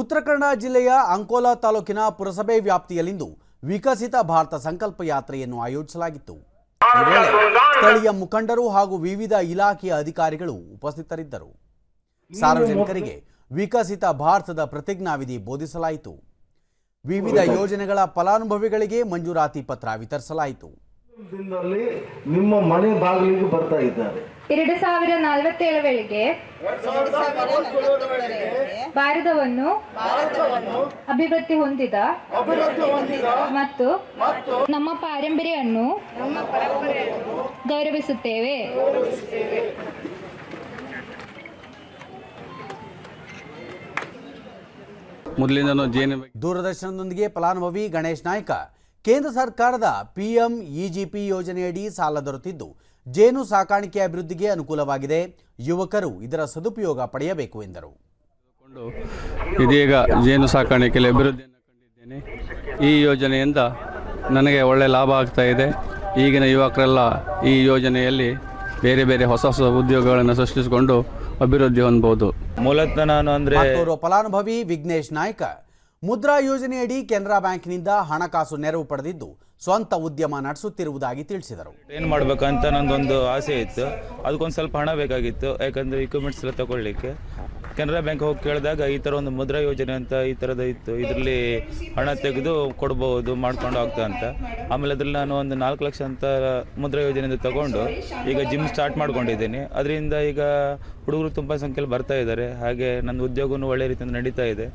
ಉತ್ತರ ಕನ್ನಡ ಜಿಲ್ಲೆಯ ಅಂಕೋಲಾ ತಾಲೂಕಿನ ಪುರಸಭೆ ವ್ಯಾಪ್ತಿಯಲ್ಲಿಂದು ವಿಕಸಿತ ಭಾರತ ಸಂಕಲ್ಪ ಯಾತ್ರೆಯನ್ನು ಆಯೋಜಿಸಲಾಗಿತ್ತು. ಸ್ಥಳೀಯ ಮುಖಂಡರು ಹಾಗೂ ವಿವಿಧ ಇಲಾಖೆಯ ಅಧಿಕಾರಿಗಳು ಉಪಸ್ಥಿತರಿದ್ದರು. ಸಾರ್ವಜನಿಕರಿಗೆ ವಿಕಸಿತ ಭಾರತದ ಪ್ರತಿಜ್ಞಾವಿಧಿ ಬೋಧಿಸಲಾಯಿತು. ವಿವಿಧ ಯೋಜನೆಗಳ ಫಲಾನುಭವಿಗಳಿಗೆ ಮಂಜೂರಾತಿ ಪತ್ರ ವಿತರಿಸಲಾಯಿತು. ನಿಮ್ಮ ಮನೆ ಬಾಗಿಲಿಗೆ ಬರ್ತಾ ಇದ್ದಾರೆ. ಎರಡು ಸಾವಿರ ನಲವತ್ತೇಳು ವೇಳೆಗೆ ಭಾರತವನ್ನು ಅಭಿವೃದ್ಧಿ ಹೊಂದಿದ ಮತ್ತು ನಮ್ಮ ಪಾರಂಪರ್ಯವನ್ನು ಗೌರವಿಸುತ್ತೇವೆ. ಮೊದಲಿಂದನೂ ಜೇನು ಬಗ್ಗೆ ದೂರದರ್ಶನದೊಂದಿಗೆ ಫಲಾನುಭವಿ ಗಣೇಶ್ ನಾಯ್ಕ ಕೇಂದ್ರ ಸರ್ಕಾರದ ಪಿಎಂ ಇಜಿಪಿ ಯೋಜನೆಯಡಿ ಸಾಲ ದೊರೆತಿದ್ದು ಜೇನು ಸಾಕಾಣಿಕೆ ಅಭಿವೃದ್ಧಿಗೆ ಅನುಕೂಲವಾಗಿದೆ ಯುವಕರು ಇದರ ಸದುಪಯೋಗ ಪಡೆಯಬೇಕು ಎಂದರು. ಇದೀಗ ಜೇನು ಸಾಕಾಣಿಕೆಯಲ್ಲಿ ಅಭಿವೃದ್ಧಿಯನ್ನು ಕಂಡಿದ್ದೇನೆ. ಈ ಯೋಜನೆಯಿಂದ ನನಗೆ ಒಳ್ಳೆ ಲಾಭ ಆಗ್ತಾ ಇದೆ. ಈಗಿನ ಯುವಕರೆಲ್ಲ ಈ ಯೋಜನೆಯಲ್ಲಿ ಬೇರೆ ಬೇರೆ ಹೊಸ ಹೊಸ ಉದ್ಯೋಗಗಳನ್ನು ಸೃಷ್ಟಿಸಿಕೊಂಡು ಅಭಿವೃದ್ಧಿ ಹೊಂದಬಹುದು. ಮೂಲತಃ ನಾನು ಅಂದ್ರೆ ಫಲಾನುಭವಿ ವಿಘ್ನೇಶ್ ನಾಯ್ಕ. ಮುದ್ರಾ ಯೋಜನೆಯಡಿ ಕೆನರಾ ಬ್ಯಾಂಕ್ನಿಂದ ಹಣಕಾಸು ನೆರವು ಪಡೆದಿದ್ದು ಸ್ವಂತ ಉದ್ಯಮ ನಡೆಸುತ್ತಿರುವುದಾಗಿ ತಿಳಿಸಿದರು. ಏನು ಮಾಡಬೇಕಂತ ನಂದೊಂದು ಆಸೆ ಇತ್ತು. ಅದಕ್ಕೊಂದು ಸ್ವಲ್ಪ ಹಣ ಬೇಕಾಗಿತ್ತು. ಯಾಕಂದರೆ ಇಕ್ವಿಪ್ಮೆಂಟ್ಸ್ ಎಲ್ಲ ತಗೊಳ್ಳಿಕ್ಕೆ. ಕೆನರಾ ಬ್ಯಾಂಕ್ ಹೋಗಿ ಕೇಳಿದಾಗ ಈ ಥರ ಒಂದು ಮುದ್ರಾ ಯೋಜನೆ ಅಂತ ಈ ಥರದ ಇತ್ತು. ಇದರಲ್ಲಿ ಹಣ ತೆಗೆದು ಕೊಡ್ಬೋದು, ಮಾಡ್ಕೊಂಡು ಹೋಗ್ತಾ ಅಂತ. ಆಮೇಲೆ ಅದರಲ್ಲಿ ನಾನು ಒಂದು ನಾಲ್ಕು ಲಕ್ಷ ಅಂತ ಮುದ್ರಾ ಯೋಜನೆಯಿಂದ ತಗೊಂಡು ಈಗ ಜಿಮ್ ಸ್ಟಾರ್ಟ್ ಮಾಡ್ಕೊಂಡಿದ್ದೀನಿ. ಅದರಿಂದ ಈಗ ಹುಡುಗರು ತುಂಬ ಸಂಖ್ಯೆಯಲ್ಲಿ ಬರ್ತಾ ಇದ್ದಾರೆ. ಹಾಗೆ ನನ್ನ ಉದ್ಯೋಗವೂ ಒಳ್ಳೆ ರೀತಿಯಿಂದ ನಡೀತಾ ಇದೆ.